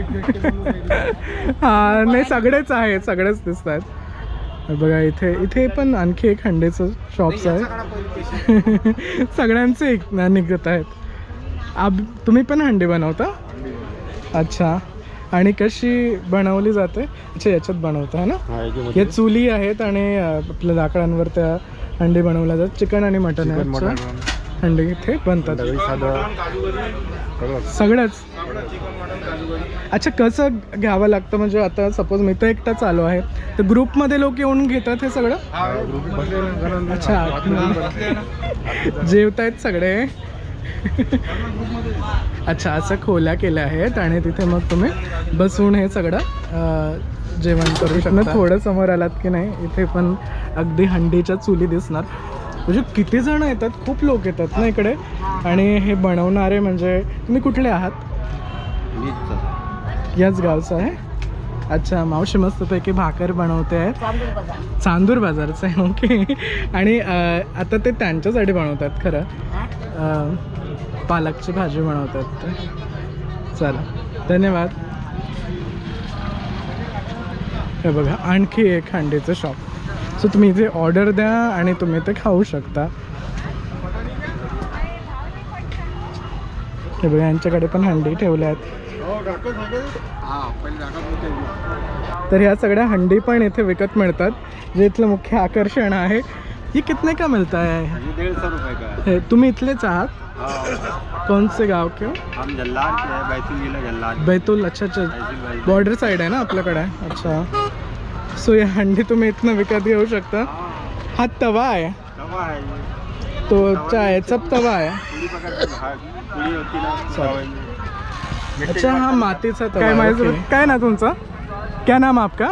हा नाही सगळेच आहेत सगळेच दिसत आहेत बघा इथे इथे पण आणखी एक हंडीचं शॉप्स आहे. सगळ्यांचे एक निघत आहेत. आप तुम्ही पण हंडी बनवता? अच्छा. आणि कशी बनवली जाते? अच्छा याच्यात बनवता है ना? हे चुली आहेत आणि आपल्या लाकडांवर त्या हंडी बनवल्या जातात. चिकन आणि मटन हंडी इथे बनतात. सगळंच. अच्छा कसं घ्यावं लागतं? म्हणजे आता सपोज मी तर एकटाच आलो आहे. तर ग्रुपमध्ये लोक येऊन घेतात हे सगळं? अच्छा. जेवतायत सगळे. अच्छा असं खोल्या केल्या आहेत आणि तिथे मग तुम्ही बसून हे सगळं जेवण करू शकता. थोडं समोर आलात की नाही इथे पण अगदी हंडीच्या चुली दिसणार. म्हणजे किती जण येतात खूप लोक येतात ना इकडे? आणि हे बनवणारे म्हणजे तुम्ही कुठले आहात? याच गावचं आहे. अच्छा मावशी मस्तपैकी भाकर बनवते आहेत. चांदूर बाजारचं आहे ओके. आणि आता ते त्यांच्यासाठी बनवतात खरं. पालकची भाजी बनवतात ते. चला धन्यवाद. हे बघा आणखी एक हंडीचं शॉप सो तुम्ही इथे ऑर्डर द्या आणि तुम्ही ते खाऊ शकता. हे बघा यांच्याकडे पण हंडी ठेवल्या आहेत. तर ह्या सगळ्या हंडी पण इथे विकत मिळतात जे इथलं मुख्य आकर्षण आहे. ये कितने का मिलता है डेढ़ सौ रुपए का है हे, तुम्ही इथलेच आहात? हाँ, कौन से गाव के हो? हम जल्लाद के हैं बैतूल जिला जल्लाद। बैतूल अच्छा अच्छा। बॉर्डर साईड आहे ना आपल्याकडे? अच्छा. सो या हंडी तुम्ही इथनं विकत घेऊ शकता. हा. तवा आहे. है तो तवा आहे. होती ना तवे। मिट्टी अच्छा हा मातीचा तवा काय माझं काय ना तुमचं? क्या नाम आपका?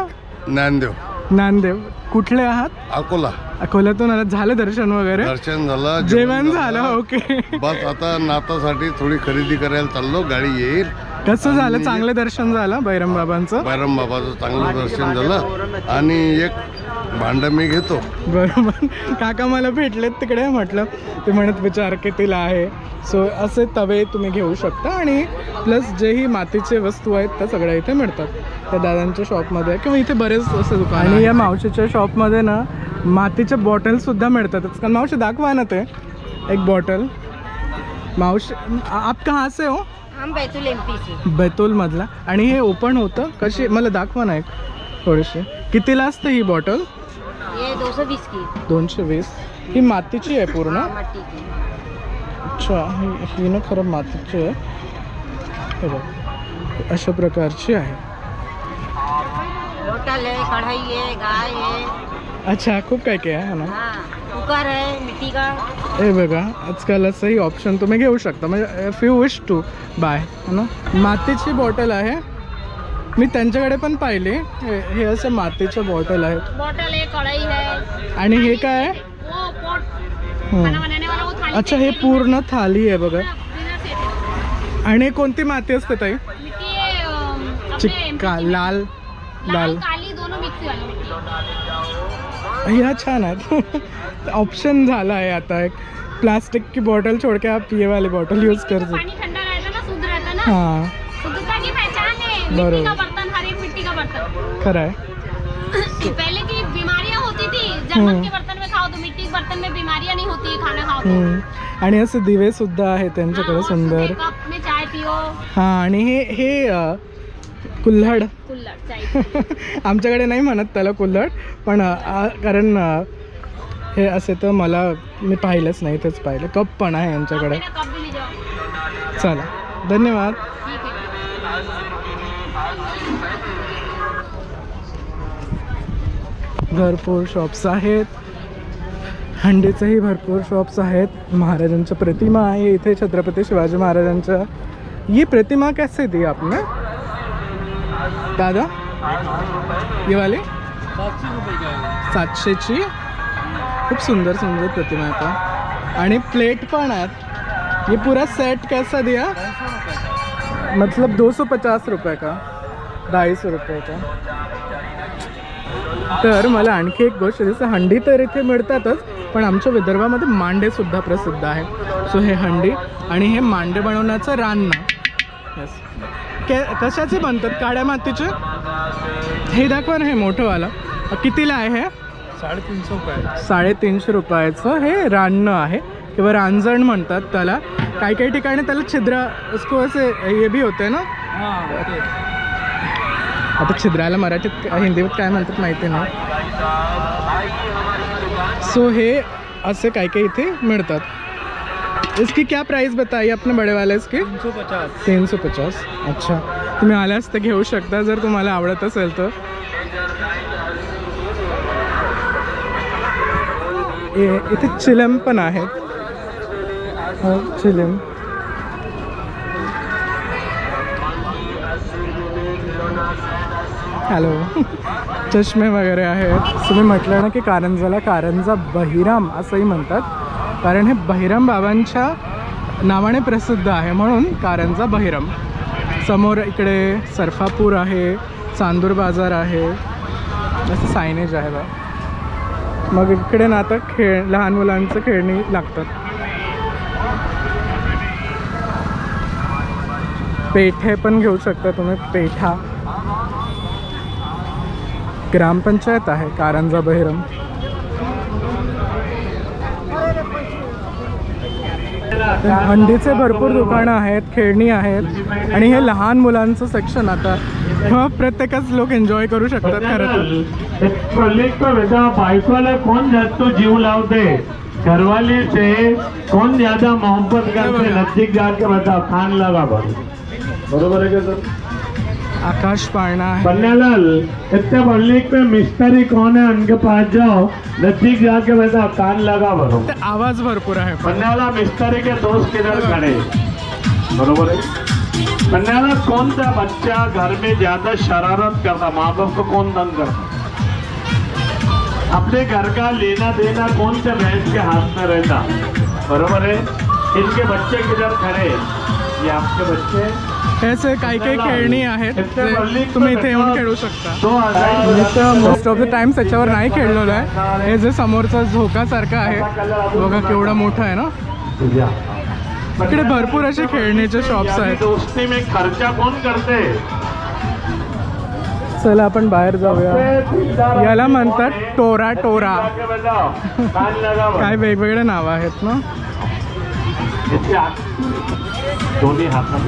ज्ञानदेव नांदेव. कुठले आहात? अकोला. अकोल्यातून आलात. झालं दर्शन वगैरे? दर्शन झालं जेवण झालं ओके. बस आता नातासाठी थोडी खरेदी करायला चाललो. गाडी येईल. कसं झालं? चांगलं दर्शन झालं बैरम बाबांचं? बैरम बाबाचं चांगलं दर्शन झालं. आणि एक भांड मी घेतो. बरोबर. काका मला भेटलेत तिकडे म्हटलं ते म्हणत विचार कितीला आहे. सो असे तवे तुम्ही घेऊ शकता आणि प्लस जेही मातीचे वस्तू आहेत त्या सगळ्या इथे मिळतात. त्या दादांच्या शॉपमध्ये किंवा इथे बरेच असे दुकान आणि या मावशीच्या शॉपमध्ये ना मातीच्या बॉटलसुद्धा मिळतातच कारण मावशी दाखवा ना ते. एक बॉटल मावशी आप कहाँ से हो? बैतूल से. बैतूलमधला. आणि हे ओपन होतं? कशी? मला दाखवा ना एक थोडीशी. कितीला असते ही बॉटल? ये दो सौ बीस की. दोनशे वीस. ही मातीची आहे पूर्ण? अच्छा ही ही ना खरं मातीची आहे. हे बघ. अशा प्रकारची आहे. होटल है कढ़ाई है गाय है अच्छा खूप काय काय आहे ना? कुकर है मिट्टी का। हे बघा आजकाल असंही ऑप्शन तुम्ही घेऊ शकता. म्हणजे if you wish to buy है ना? मातीची बॉटल आहे. मी त्यांच्याकडे पण पाहिली. हे हे असे मातीच्या बॉटल आहेत बॉटल है कढ़ाई है आणि हे काय आहे? वो पॉट हं. बनाने वाला वो थाली अच्छा हे पूर्ण थाली आहे बघा. Dinner set. है आणि कोणती माती असते ताई? मिट्टी है अम, अपने चिक्का लाल लाल लाल. ह्या छान आहेत ऑप्शन झाला आहे आता एक. प्लास्टिक की बॉटल छोड़ के आप ये वाली बॉटल यूज कर सकते पानी ठंडा रहता ना शुद्ध रहता ना. हाँ. बरोबर। का बर्तन हर एक मिट्टी का बर्तन. खरं आहे. पहले की बीमारियां होती थी हम्म। जर्मन के बर्तन में खाओ तो मिट्टी के बर्तन में बीमारियां नहीं होती खाना खाओ तो. हम्म. आणि असे दिवे सुद्धा आहेत त्यांच्याकडे सुंदर. हा आणि हे हे कुल्हाड. आमच्याकडे नाही म्हणत त्याला कुल्हाड पण कारण हे असे तर मला मी पाहिलंच नाही इथेच पाहिलं. कप पण आहे यांच्याकडे चला. धन्यवाद. भरपूर शॉप्स आहेत. हंडीचेही भरपूर शॉप्स आहेत. महाराजांच्या प्रतिमा आहे. इथे छत्रपती शिवाजी महाराजांच्या. ये प्रतिमा कैसे दी आपने दादा? ये वाले? सातशेची? खूप सुंदर सुंदर प्रतिमा आता. आणि प्लेट पण आहेत. ये पूरा सेट कैसा दिया? मतलब दो सौ पचास रुपये का? ढाई सौ रुपये का? तर मला आणखी एक गोष्ट जसं हंडी तर इथे मिळतातच पण आमच्या विदर्भामध्ये मांडे सुद्धा प्रसिद्ध आहे सो हे हंडी आणि हे मांडे बनवण्याचं रान ना. येस के कशाचे बनतात? काळ्या मातीचे? हे दाखवा ना हे मोठंवालं. कितीला आहे हे? साडेतीनशे रुपये. साडेतीनशे रुपयाचं हे रानणं आहे. किंवा रांजण म्हणतात त्याला. काही काही ठिकाणी त्याला छिद्र उसको असे हे बी होते ना? आता छिद्राला मराठीत हिंदीत काय म्हणतात माहिती नाही. सो हे असे काही काही इथे मिळतात. इसकी क्या प्राइस बताइए अपने बड़े वाले इसकी? तीन सौ पचास। तीन सौ पचास। अच्छा। तुम्ही आल्यास तर घेऊ शकता जर तुम्हाला आवडत असेल तर. इथे चिलम पण आहेत. हो, चिलम. हॅलो. चष्मे वगैरे आहेत. तुम्ही म्हटलं ना की कारंजाला कारंजा बहिराम असंही म्हणतात. कारण हे बहिरम बाबांच्या नावाने प्रसिद्ध आहे म्हणून कारंजा बहिरम. समोर इकडे सरफापूर आहे चांदूर बाजार आहे असं सायनेज आहे बा मग इकडे ना आता खेळ लहान मुलांचं खेळणी लागतात. पेठे पण घेऊ शकता तुम्ही पेठा. ग्रामपंचायत आहे कारंजा बहिरम. हंडीचे भरपूर दुकानं आहेत खेळणी आहेत. आणि हे लहान मुलांचं सेक्शन आता. प्रत्येकच लोक एन्जॉय करू शकतात खरं तर. कॉलेज जास्त जीव लावते घरवाले से कौन ज्यादा मोहब्बत करते नजदीक जाके बताओ खान लगा बरोबर आहे का सर? आकाश पाळणा आहे. पन्नालाल इतने पब्लिक में मिस्त्री कौन है उनके पास जाओ. नजदीक जाके बताओ कान लगा ते आवाज भरपूर आहे. पन्नाला मिस्त्री के दोस्त किधर खड़े? बरोबर है पन्नाला कौन सा बच्चा घर में ज्यादा शरारत करता? माँ बाप को कौन तंग करता? अपने घर का लेना देना कौन से भैंस के हाथ में रहता? बरोबर है? इनके बच्चे किधर खड़े? ये आपके बच्चे ह्याचे काही काही खेळणी आहेत तुम्ही इथे येऊन खेळू शकता. मोस्ट ऑफ द टाइम्स त्याच्यावर नाही खेळलेलो आहे. हे जे समोरचा झोकासारखं आहे बघा केवढा मोठा आहे ना. इकडे भरपूर असे खेळण्याचे शॉप्स आहेत. दोस्ती में खर्चा कौन करते? चला आपण बाहेर जाऊया. याला म्हणतात टोरा टोरा. काय वेगवेगळे नावं आहेत ना.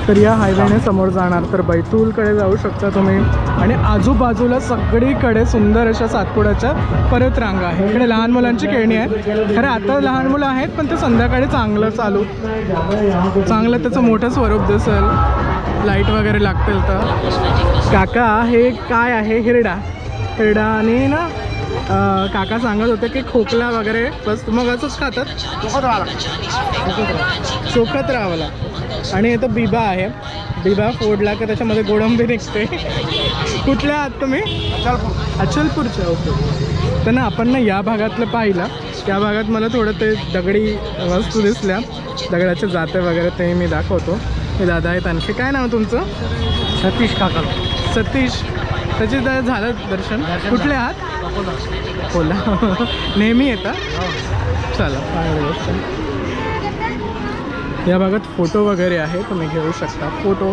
तर या हायवेने समोर जाणार. तर बैतूलकडे जाऊ शकता तुम्ही. आणि आजूबाजूला सगळीकडे सुंदर अशा सातपुड्याच्या परत रांगा आहे इकडे लहान मुलांची खेळणी आहे खरं आता लहान मुलं आहेत पण ते संध्याकाळी चांगलं चालू. चांगलं त्याचं मोठं स्वरूप दिसेल. लाइट वगैरे लागतील तर. काका हे काय आहे? हिरडा. हिरडा आणि ना काका सांगत होते की खोकला वगैरे बस मग असंच खातात. चोखत राहावं लागतं. आणि इथं बिबा आहे. बिबा फोडला की त्याच्यामध्ये गोडंबी निघते. कुठल्या आहात तुम्ही? अचलपूरच्या ओके. तर ना आपण ना या भागातलं पाहिलं. त्या भागात मला थोडं ते दगडी वस्तू दिसल्या. दगडाचे जाते वगैरे ते मी दाखवतो. हे दादा आहेत आणखी. काय नाव तुमचं? सतीश काका. सतीश. त्याचे झालं दर्शन. कुठले आहात? बोला. नेहमी येतात चला चांगली गोष्ट या भागात फोटो वगैरे आहे तुम्ही घेऊ शकता. फोटो.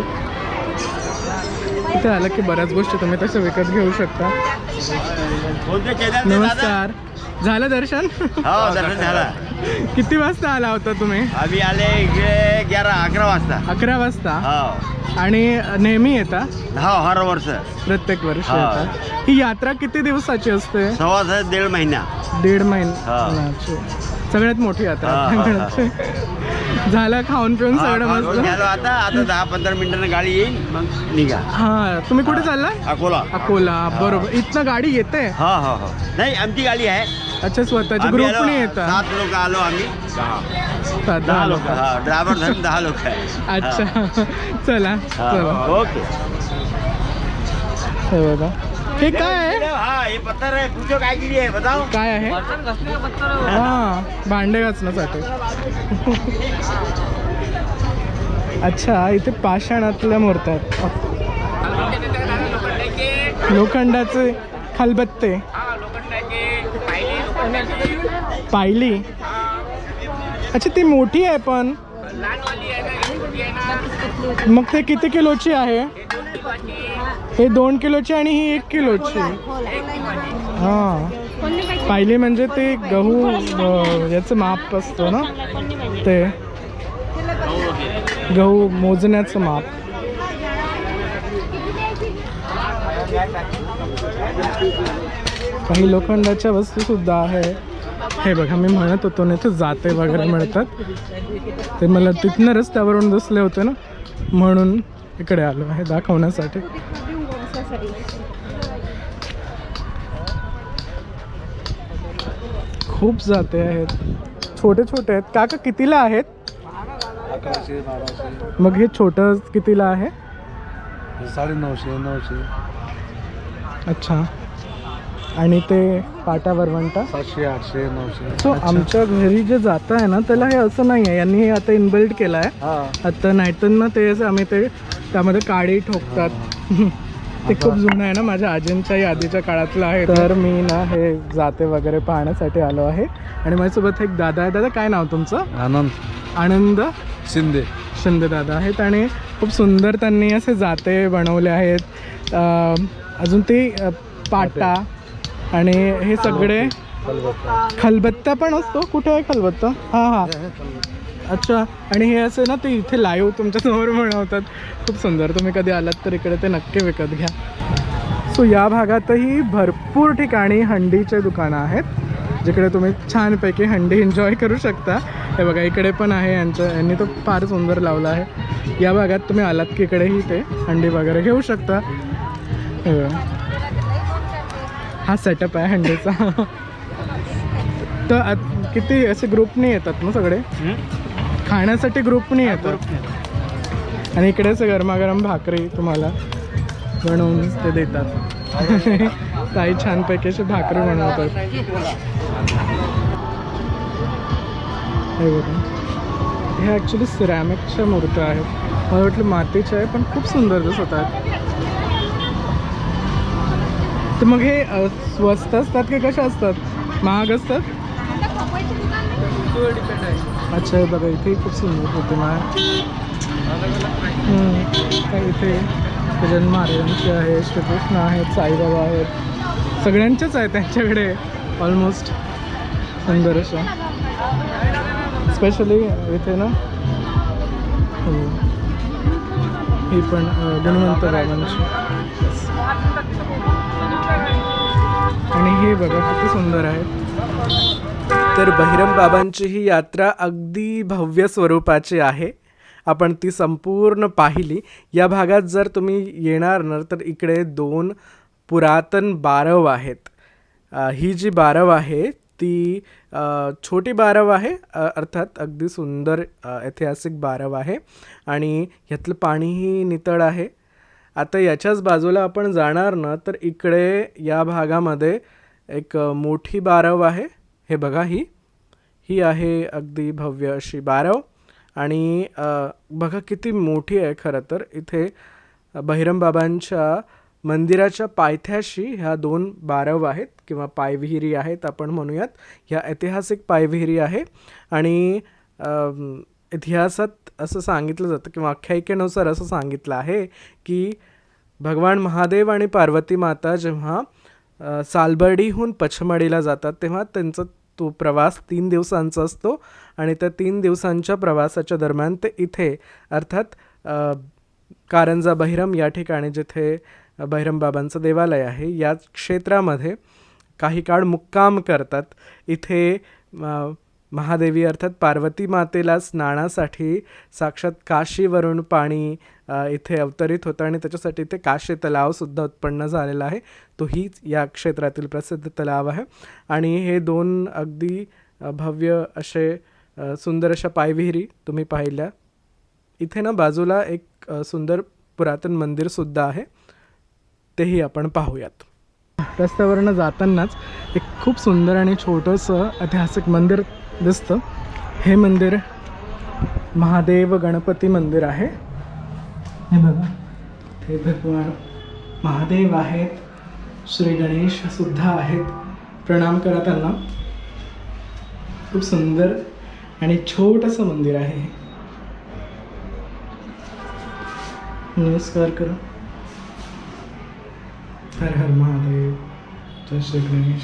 इथे आलं की बऱ्याच गोष्टी तुम्ही तसं विकत घेऊ शकता. नमस्कार. झालं दर्शन? हो दर्शन झाला. किती वाजता आला होता तुम्ही? आम्ही आले इकडे ग्यारा अकरा वाजता. अकरा वाजता? हो आणि नेहमी येता? हो हर वर्ष. प्रत्येक वर्षी हा. येता. ही यात्रा किती दिवसाची असते? सव्वा सात दीड महिना. दीड हा. महिन्याची सगळ्यात मोठी यात्रा हा, हा, हा. झालं खाऊन पिऊन हा, सगळं मस्त. आता आता दहा पंधरा मिनिटांनी गाडी येईल मग निघा. हा तुम्ही कुठे चालला अकोला. अकोला बरोबर. इथनं गाडी येते. हो हो हो. नाही आमची गाडी आहे. अच्छा स्वतःची आम्ही आलो, ग्रुपने येतात सात लोक आलो आम्ही. सात दहा लोक. हा. ड्रायव्हर धरून दहा लोक आहे. अच्छा. चला चला. ओके. हे बघा. हे काय आहे? हा हे पत्थर आहे. काय केली आहे बताओ काय आहे? हा भांडे घासण्यासाठी अच्छा इथे पाषाणातल्या मूर्त्या आहेत. लोखंडाचे खलबत्ते. पायली. अच्छा ती मोठी आहे पण. मग ते किती किलोची आहे? हे दोन किलोची आणि ही एक किलोची. हां. पाहिली म्हणजे ते गहू याचं माप असतं ना? ते. गहू मोजण्याचं माप. काही लोखंडाच्या वस्तू सुद्धा आहे हे बघा मी म्हणत होतो ना इथे जाते वगैरे मिळतात. ते मला तिथनं रस्त्यावरून दिसले होते ना? म्हणून इकडे आलो आहे दाखवण्यासाठी. खूप जाते आहेत. छोटे छोटे आहेत. काका कितीला आहेत? अकराशे बाराशे. मग हे छोटं कितीला आहे? साडे नऊशे नऊशे. अच्छा. आणि ते पाटा वरवंटा? सातशे आठशे नऊशे. सो आमच्या घरी जे जात आहे ना त्याला हे असं नाही आहे यांनी हे आता इनबिल्ट केलं आहे हा. आता नाहीतर ना ते असं आम्ही ते त्यामध्ये काडी ठोकतात. ते खूप जुनं आहे ना माझ्या आजींच्या यादीच्या काळातलं आहे तर मी ना हे जाते वगैरे पाहण्यासाठी आलो आहे. आणि माझ्यासोबत एक दादा आहे. दादा काय नाव तुमचं? आनंद. आनंद? शिंदे. शिंदे दादा आहेत आणि खूप सुंदर त्यांनी असे जाते बनवले आहेत. अं, अजून ते अं, पाटा आणि हे सगळे खलबत्ता. पण असतो? कुठे आहे खलबत्ता? हां हां. अच्छा आणि हे असे ना ते इथे लाईव्ह तुमच्यासमोर बनवतात. खूप सुंदर. तुम्ही कधी आलात तर इकडे ते नक्की विकत घ्या. सो या भागातही भरपूर ठिकाणी हंडीचे दुकानं आहेत जिकडे तुम्ही छानपैकी हंडी एन्जॉय करू शकता. हे बघा इकडे पण आहे यांचं. यांनी तो फार सुंदर लावला आहे. या भागात तुम्ही आलात की इकडेही ते हंडी वगैरे घेऊ शकता. हा सेटअप आहे हंडीचा. तर आत- किती असे ग्रुपने येतात ना सगळे? खाण्यासाठी ग्रुपनी येतात आणि इकडेच गरमागरम भाकरी तुम्हाला बनवून ते देतात. ताई छानपैकी अशी भाकरी बनवतात. हे बघा. हे ॲक्च्युली सिरॅमिकच्या मूर्त्या आहेत. मला वाटलं मातीच्या आहे पण खूप सुंदर दिसत आहेत. तर मग हे स्वस्त असतात की कशा असतात? महाग असतात? अच्छा हे बघा इथे खूप सुंदर प्रतिमा आहे. इथे गजानन महाराजांची आहे श्रीकृष्ण आहेत साईबाबा आहेत. सगळ्यांच्याच आहेत त्यांच्याकडे. ऑलमोस्ट सुंदर अशा. स्पेशली इथे ना हो. ही पण गुणवंत बाबांची आणि हे बघा किती सुंदर आहे. तर बहिरम बाबांची ही यात्रा अगदी भव्य स्वरूपाची आहे. आपण ती संपूर्ण पाहिली. या भागात जर तुम्ही येणार ना तर इकडे दोन पुरातन बारव आहेत. ही जी बारव आहे ती छोटी बारव आहे अर्थात अगदी सुंदर ऐतिहासिक बारव आहे आणि ह्यातलं पाणीही नितळ आहे. आता याच्याच बाजूला आपण जाणार ना तर इकडे या भागामध्ये एक मोठी बारव आहे. हे बघा ही ही आहे अगदी भव्य अशी बारव. आणि बघा किती मोठी आहे खरं तर. इथे बहिरमबाबांच्या मंदिराच्या पायथ्याशी ह्या दोन बारव आहेत किंवा पायविहिरी आहेत आपण म्हणूयात. ह्या ऐतिहासिक पायविहिरी आहे. आणि इतिहासात असं सांगितलं जातं किंवा आख्यायिकेनुसार असं सांगितलं आहे की भगवान महादेव आणि पार्वती माता जेव्हा सालबर्डीहून पचमडीला जातात तेव्हा त्यांचं तो प्रवास तीन दिवसांचा असतो आणि त्या तीन दिवसांच्या प्रवासाच्या दरम्यान ते इथे अर्थात कारंजा बहिरम या ठिकाणी जिथे बहिरम बाबांचं देवालय आहे या क्षेत्रामध्ये काही काळ मुक्काम करतात. इथे महादेवी अर्थात पार्वती मातेला स्नानासाठी साक्षात काशीवरून पाणी इथे अवतरित होतं आणि त्याच्यासाठी इथे काशी तलावसुद्धा उत्पन्न झालेला आहे. तो हीच या क्षेत्रातील प्रसिद्ध तलाव आहे. आणि हे दोन अगदी भव्य असे सुंदर अशा पायविहिरी तुम्ही पाहिल्या. इथे ना बाजूला एक सुंदर पुरातन मंदिरसुद्धा आहे. तेही आपण पाहूयात. रस्त्यावरनं जातानाच एक खूप सुंदर आणि छोटंसं ऐतिहासिक मंदिर दिसतं. हे मंदिर महादेव गणपती मंदिर आहे. हे बघा. हे भगवान महादेव आहेत श्री गणेश सुद्धा आहेत. प्रणाम करा त्यांना. खूप सुंदर आणि छोटंसं मंदिर आहे नमस्कार करा. हर हर महादेव. जय श्री गणेश.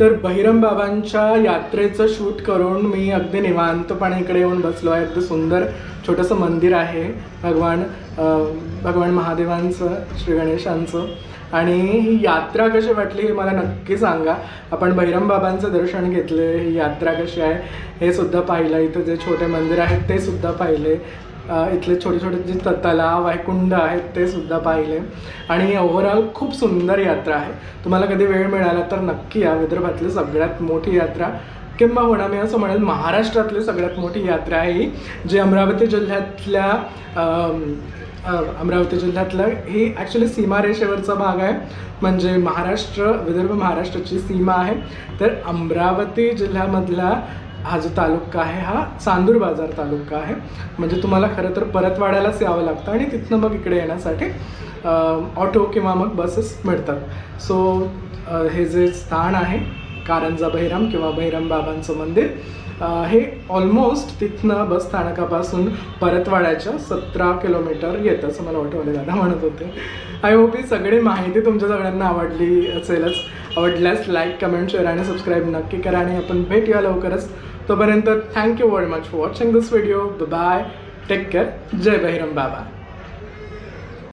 तर बहिरम बाबांच्या यात्रेचं शूट करून मी अगदी निवांतपणे इकडे येऊन बसलो आहे. अगदी सुंदर छोटंसं मंदिर आहे भगवान भगवान महादेवांचं श्री गणेशांचं. आणि ही यात्रा कशी वाटली हे मला नक्की सांगा. आपण बहिरम बाबांचं दर्शन घेतले ही यात्रा कशी आहे हे सुद्धा पाहिलं. इथं जे छोटे मंदिर आहेत ते सुद्धा पाहिले. इथले छोटे छोटे जे तलाव आहे कुंड आहेत ते सुद्धा पाहिले. आणि ओव्हरऑल खूप सुंदर यात्रा आहे. तुम्हाला कधी वेळ मिळाला तर नक्की या विदर्भातली सगळ्यात मोठी यात्रा किंबहुना मी असं म्हणेल महाराष्ट्रातली सगळ्यात मोठी यात्रा आहे ही जी अमरावती जिल्ह्यातल्या अमरावती जिल्ह्यातलं ही ॲक्च्युली सीमारेषेवरचा भाग आहे. म्हणजे महाराष्ट्र विदर्भ महाराष्ट्राची सीमा आहे. तर अमरावती जिल्ह्यामधला हा जो तालुका आहे हा चांदूर बाजार तालुका आहे. म्हणजे तुम्हाला खरं तर परतवाड्यालाच यावं लागतं आणि तिथनं मग इकडे येण्यासाठी ऑटो किंवा मग बसेस मिळतात. सो हे जे स्थान आहे कारंजा बहिराम किंवा बहिराम बाबांचं मंदिर हे ऑलमोस्ट तिथनं बस स्थानकापासून परतवाड्याच्या सतरा किलोमीटर येतं असं मला वाटवले दादा म्हणत होते. आय होप ही सगळी माहिती तुमच्या सगळ्यांना आवडली असेलच. आवडल्यास लाईक कमेंट शेअर आणि सबस्क्राईब नक्की करा आणि आपण भेटूया लवकरच. तोपर्यंत thank you very much for watching this video bye take care जय बहिरम बाबा.